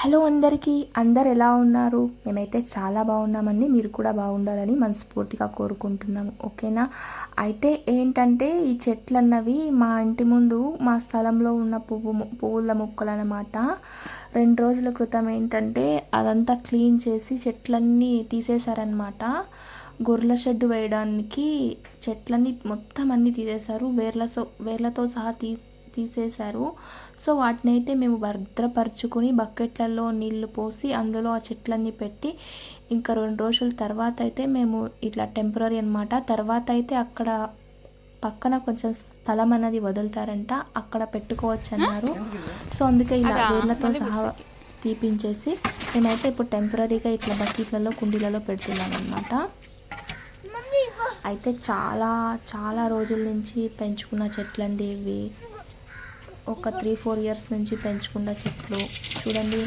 Hello అందరికీ అందరు ఎలా ఉన్నారు? మేమైతే చాలా బాగున్నామండి మీరు కూడా బాగుండాలని మనస్ఫూర్తిగా కోరుకుంటున్నాము ఓకేనా? అయితే ఏంటంటే ఈ చెట్లు అన్నవి మా ఇంటి ముందు మా స్థలంలో ఉన్న పువ్వు పువ్వుల మొక్కలు అనమాట రెండు రోజుల క్రితం ఏంటంటే అదంతా క్లీన్ చేసి చెట్లన్నీ తీసేశారనమాట గొర్రెల షెడ్ వేయడానికి చెట్లన్నీ మొత్తం అన్నీ తీసేశారు. వేర్లతో వేర్లతో సహా తీసి తీసేశారు. సో వాటిని అయితే మేము భద్రపరుచుకొని బకెట్లలో నీళ్ళు పోసి అందులో ఆ చెట్లన్నీ పెట్టి ఇంకా రెండు రోజుల తర్వాత అయితే మేము ఇట్లా టెంపరీ అనమాట తర్వాత అయితే అక్కడ పక్కన కొంచెం స్థలం అన్నది వదులుతారంట. అక్కడ పెట్టుకోవచ్చు అన్నారు సో అందుకే ఇలా వేర్లతో సహా తీపించేసి నేనైతే ఇప్పుడు టెంపరీగా ఇట్లా బకెట్లలో కుండీలలో పెడుతున్నాను అనమాట అయితే చాలా చాలా రోజుల నుంచి పెంచుకున్న చెట్లండి ఇవి. ఒక త్రీ ఫోర్ ఇయర్స్ నుంచి పెంచుకున్న చెట్లు. చూడండి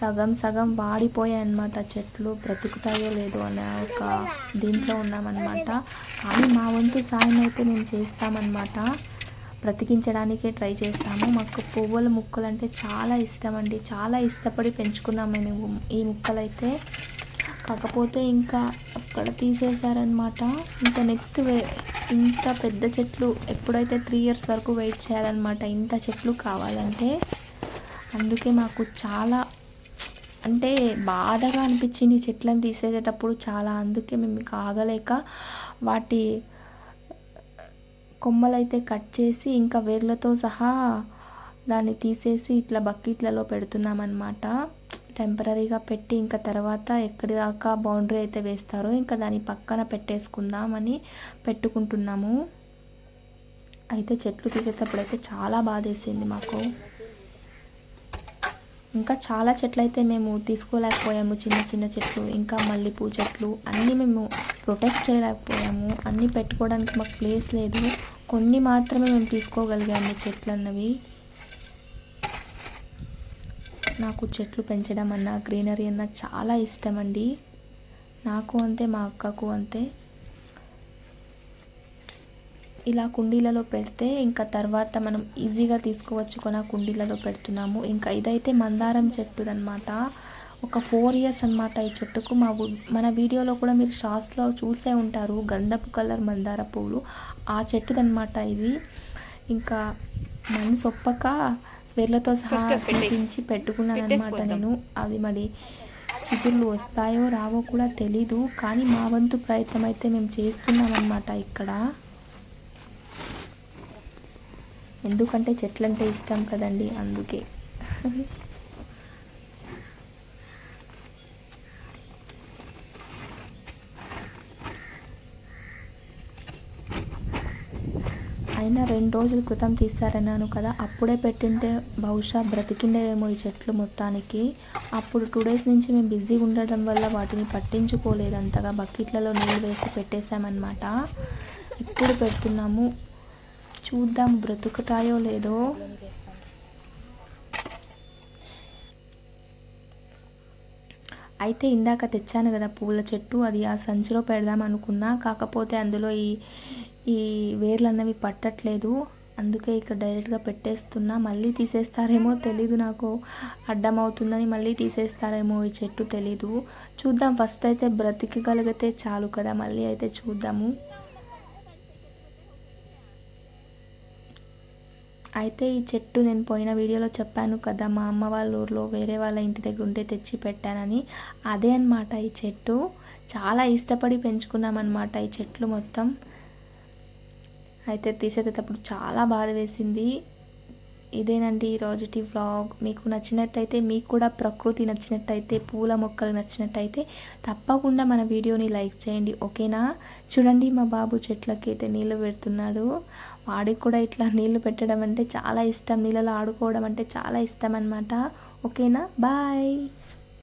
సగం సగం వాడిపోయాయి అన్నమాట చెట్లు. బ్రతుకుతాయో లేదో అనే ఒక దీంట్లో ఉన్నామన్నమాట. కానీ మా వంతు సాయం అయితే మేము చేస్తామన్నమాట. బ్రతికించడానికే ట్రై చేస్తాము. మాకు పువ్వుల ముక్కలు అంటే చాలా ఇష్టం అండి చాలా ఇష్టపడి పెంచుకున్నాము మేము. ఈ ముక్కలైతే కాకపోతే ఇంకా అక్కడ తీసేశారనమాట ఇంకా నెక్స్ట్ వే ఇంత పెద్ద చెట్లు ఎప్పుడైతే త్రీ ఇయర్స్ వరకు వెయిట్ చేయాలన్నమాట ఇంత చెట్లు కావాలంటే అందుకే మాకు చాలా అంటే బాధగా అనిపించింది చెట్లను తీసేసేటప్పుడు చాలా. అందుకే మేము ఆగలేక వాటి కొమ్మలైతే కట్ చేసి ఇంకా వేర్లతో సహా దాన్ని తీసేసి ఇట్లా బకెట్లలో పెడుతున్నామన్నమాట. టెంపరీగా పెట్టి ఇంకా తర్వాత ఎక్కడి దాకా బౌండరీ అయితే వేస్తారో ఇంకా దాని పక్కన పెట్టేసుకుందామని పెట్టుకుంటున్నాము. అయితే చెట్లు తీసేటప్పుడు అయితే చాలా బాధేసింది మాకు. ఇంకా చాలా చెట్లు అయితే మేము తీసుకోలేకపోయాము చిన్న చిన్న చెట్లు ఇంకా మల్లెపూ చెట్లు అన్నీ మేము ప్రొటెక్ట్ చేయలేకపోయాము. అన్నీ పెట్టుకోవడానికి మాకు ప్లేస్ లేదు. కొన్ని మాత్రమే మేము తీసుకోగలిగాము చెట్లు అన్నవి నాకు చెట్లు పెంచడం అన్న గ్రీనరీ అన్న చాలా ఇష్టం అండి నాకు అంతే మా అక్కకు అంతే. ఇలా కుండీలలో పెడితే ఇంకా తర్వాత మనం ఈజీగా తీసుకోవచ్చు కూడా కుండీలలో పెడుతున్నాము. ఇంకా ఇదైతే మందారం చెట్టు అనమాట ఒక ఫోర్ ఇయర్స్ అనమాట ఈ చెట్టుకు. మా మన వీడియోలో కూడా మీరు షార్ట్స్లో చూసే ఉంటారు గంధపు కలర్ మందార పువ్వులు ఆ చెట్టుదనమాట ఇది. ఇంకా మనసు ఒప్పక వేర్లతో సహా చూపించి పెట్టుకున్నాను అనమాట నేను. అది మరి చిగుళ్ళు వస్తాయో రావో కూడా తెలీదు. కానీ మా వంతు ప్రయత్నం అయితే మేము చేస్తున్నాం అనమాట ఇక్కడ. ఎందుకంటే చెట్లంటే ఇష్టం కదండి అందుకే. అయినా రెండు రోజుల క్రితం తీస్తారన్నాను కదా అప్పుడే పెట్టింటే బహుశా బ్రతికిండేమో ఈ చెట్లు మొత్తానికి. అప్పుడు టూ డేస్ నుంచి మేము బిజీ ఉండడం వల్ల వాటిని పట్టించుకోలేదు అంతగా బకెట్లలో నీళ్ళు వేసి పెట్టేశామన్నమాట. ఇప్పుడు పెడుతున్నాము. చూద్దాం బ్రతుకుతాయో లేదో. అయితే ఇందాక తెచ్చాను కదా పూల చెట్టు అది ఆ సంచిలో పెడదాం అనుకున్నా. కాకపోతే అందులో ఈ ఈ వేర్లు అన్నవి పట్టట్లేదు. అందుకే ఇక్కడ డైరెక్ట్గా పెట్టేస్తున్నా. మళ్ళీ తీసేస్తారేమో తెలీదు నాకు. అడ్డం అవుతుందని మళ్ళీ తీసేస్తారేమో ఈ చెట్టు తెలీదు. చూద్దాం. ఫస్ట్ అయితే బ్రతికగలిగితే చాలు కదా. మళ్ళీ అయితే చూద్దాము. అయితే ఈ చెట్టు నేను పోయిన వీడియోలో చెప్పాను కదా మా అమ్మ వాళ్ళ ఊర్లో వేరే వాళ్ళ ఇంటి దగ్గర ఉంటే తెచ్చి పెట్టానని. అదే అనమాట ఈ చెట్టు. చాలా ఇష్టపడి పెంచుకున్నామన్నమాట ఈ చెట్లు మొత్తం. అయితే తీసేటప్పుడు చాలా బాధ వేసింది. ఇదేనండి ఈరోజుటి వ్లాగ్ మీకు నచ్చినట్టయితే మీకు కూడా ప్రకృతి నచ్చినట్టయితే పూల మొక్కలు నచ్చినట్టయితే తప్పకుండా మన వీడియోని లైక్ చేయండి ఓకేనా? చూడండి మా బాబు చెట్లకి అయితే నీళ్ళు పెడుతున్నాడు. వాడికి కూడా ఇట్లా నీళ్ళు పెట్టడం అంటే చాలా ఇష్టం నీళ్ళలో ఆడుకోవడం అంటే చాలా ఇష్టం అనమాట ఓకేనా? బాయ్.